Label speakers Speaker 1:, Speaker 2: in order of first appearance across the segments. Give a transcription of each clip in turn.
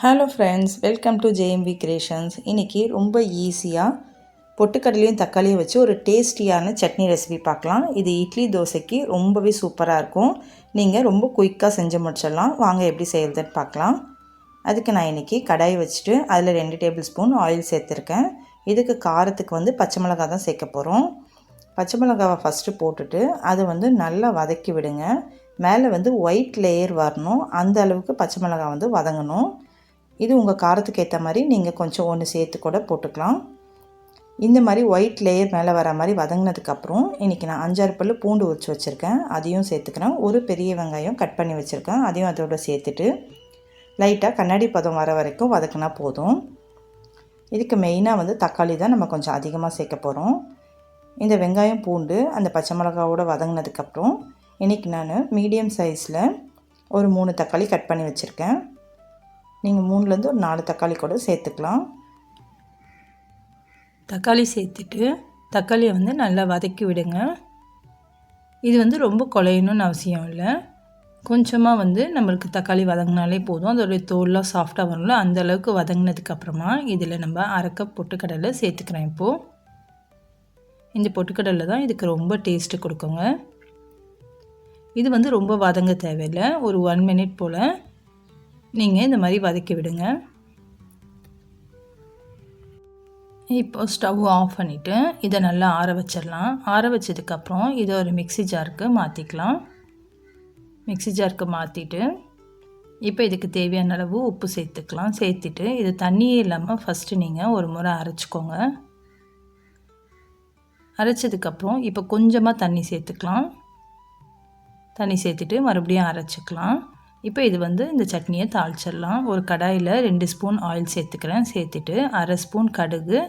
Speaker 1: Hello friends welcome to JMV creations இன்றைக்கி ரொம்ப ஈஸியாக பொட்டுக்கடலையும் தக்காளியும் வச்சு ஒரு டேஸ்டியான சட்னி ரெசிபி பார்க்கலாம். இது இட்லி தோசைக்கு ரொம்பவே சூப்பராக இருக்கும். நீங்கள் ரொம்ப குயிக்காக செஞ்சு முடிச்சிடலாம். வாங்க எப்படி செய்கிறதுன்னு பார்க்கலாம். அதுக்கு நான் இன்றைக்கி கடாய் வச்சுட்டு அதில் ரெண்டு டேபிள் ஸ்பூன் ஆயில் சேர்த்துருக்கேன். இதுக்கு காரத்துக்கு வந்து பச்சை மிளகா தான் சேர்க்க போகிறோம் பச்சை மிளகாவை ஃபஸ்ட்டு போட்டுட்டு அதை வந்து நல்லா வதக்கி விடுங்க. மேலே வந்து ஒயிட் லேயர் வரணும். அந்த அளவுக்கு பச்சை மிளகாய் வந்து வதங்கணும். இது உங்கள் காரத்துக்கு ஏற்ற மாதிரி நீங்கள் கொஞ்சம் ஒன்று சேர்த்து கூட போட்டுக்கலாம். இந்த மாதிரி ஒயிட் லேயர் மேலே வர மாதிரி வதங்கினதுக்கப்புறம் இன்றைக்கி நான் அஞ்சாறு பல் பூண்டு உரிச்சு வச்சுருக்கேன். அதையும் சேர்த்துக்கிறேன். ஒரு பெரிய வெங்காயம் கட் பண்ணி வச்சுருக்கேன். அதையும் அதோட சேர்த்துட்டு லைட்டாக கண்ணாடி பதம் வர வரைக்கும் வதக்கினா போதும். இதுக்கு மெயினாக வந்து தக்காளி தான் நம்ம கொஞ்சம் அதிகமாக சேர்க்க போகிறோம் இந்த வெங்காயம் பூண்டு அந்த பச்சை மிளகாவோட வதங்கினதுக்கப்புறம் இன்றைக்கி நான் மீடியம் சைஸில் ஒரு மூணு தக்காளி கட் பண்ணி வச்சுருக்கேன். நீங்கள் மூணுலேருந்து ஒரு நாலு தக்காளி கூட சேர்த்துக்கலாம்.
Speaker 2: தக்காளி சேர்த்துட்டு தக்காளியை வந்து நல்லா வதக்கி விடுங்க. இது வந்து ரொம்ப குலையணும்னு அவசியம் இல்லை. கொஞ்சமாக வந்து நம்மளுக்கு தக்காளி வதங்கினாலே போதும். அதோடைய தோல்லாம் சாஃப்டாக வரும்ல அந்த அளவுக்கு வதங்கினதுக்கப்புறமா இதில் நம்ம அரைக்க பொட்டுக்கடலை சேர்த்துக்கிறேன் இப்போது இந்த பொட்டுக்கடலை தான் இதுக்கு ரொம்ப டேஸ்ட்டு கொடுக்குங்க. இது வந்து ரொம்ப வதங்க தேவையில்லை. ஒரு ஒன் மினிட் போல் நீங்கள் இந்த மாதிரி வதக்கி விடுங்க. இப்போ ஸ்டவ் ஆஃப் பண்ணிவிட்டு இதை நல்லா ஆற வச்சிடலாம். ஆற வச்சதுக்கப்புறம் இதை ஒரு மிக்சி ஜாருக்கு மாற்றிக்கலாம் மிக்சி ஜாருக்கு மாற்றிட்டு இப்போ இதுக்கு தேவையான அளவு உப்பு சேர்த்துக்கலாம். சேர்த்துட்டு இது தண்ணியே இல்லாமல் ஃபஸ்ட்டு நீங்கள் ஒரு முறை அரைச்சிக்கோங்க. அரைச்சதுக்கப்புறம் இப்போ கொஞ்சமாக தண்ணி சேர்த்துக்கலாம். தண்ணி சேர்த்துட்டு மறுபடியும் அரைச்சிக்கலாம். இப்போ இது வந்து இந்த சட்னியை தாளிச்சிடலாம். ஒரு கடாயில் ரெண்டு ஸ்பூன் ஆயில் சேர்த்துக்கிறேன். சேர்த்துட்டு அரை ஸ்பூன் கடுகு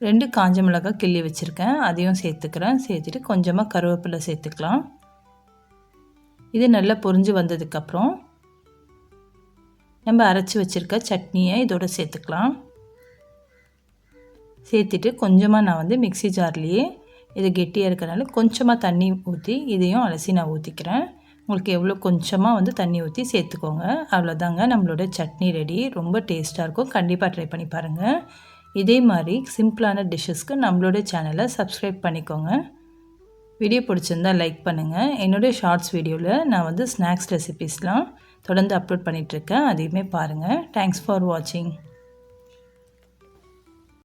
Speaker 2: ரெண்டு காஞ்ச மிளகாய் கிள்ளி வச்சுருக்கேன். அதையும் சேர்த்துக்கிறேன். சேர்த்துட்டு கொஞ்சமாக கருவேப்பிலை சேர்த்துக்கலாம். இது நல்லா பொரிஞ்சு வந்ததுக்கப்புறம் நம்ம அரைச்சி வச்சுருக்க சட்னியை இதோட சேர்த்துக்கலாம். சேர்த்துட்டு கொஞ்சமாக நான் வந்து மிக்சி ஜார்லேயே இது கெட்டியாக இருக்கிறனால கொஞ்சமாக தண்ணி ஊற்றி இதையும் அலசி நான் ஊற்றிக்கிறேன் உங்களுக்கு எவ்வளோ கொஞ்சமாக வந்து தண்ணி ஊற்றி சேர்த்துக்கோங்க. அவ்வளோதாங்க நம்மளோட சட்னி ரெடி ரொம்ப டேஸ்ட்டாக இருக்கும். கண்டிப்பாக ட்ரை பண்ணி பாருங்கள் இதே மாதிரி சிம்பிளான டிஷ்ஷஸ்க்கு நம்மளோட சேனலை சப்ஸ்கிரைப் பண்ணிக்கோங்க. வீடியோ பிடிச்சிருந்தால் லைக் பண்ணுங்கள் என்னுடைய ஷார்ட்ஸ் வீடியோவில் நான் வந்து ஸ்நாக்ஸ் ரெசிபீஸ்லாம் தொடர்ந்து அப்லோட் பண்ணிகிட்ருக்கேன் அதையுமே பாருங்கள் தேங்க்ஸ் ஃபார் வாட்சிங்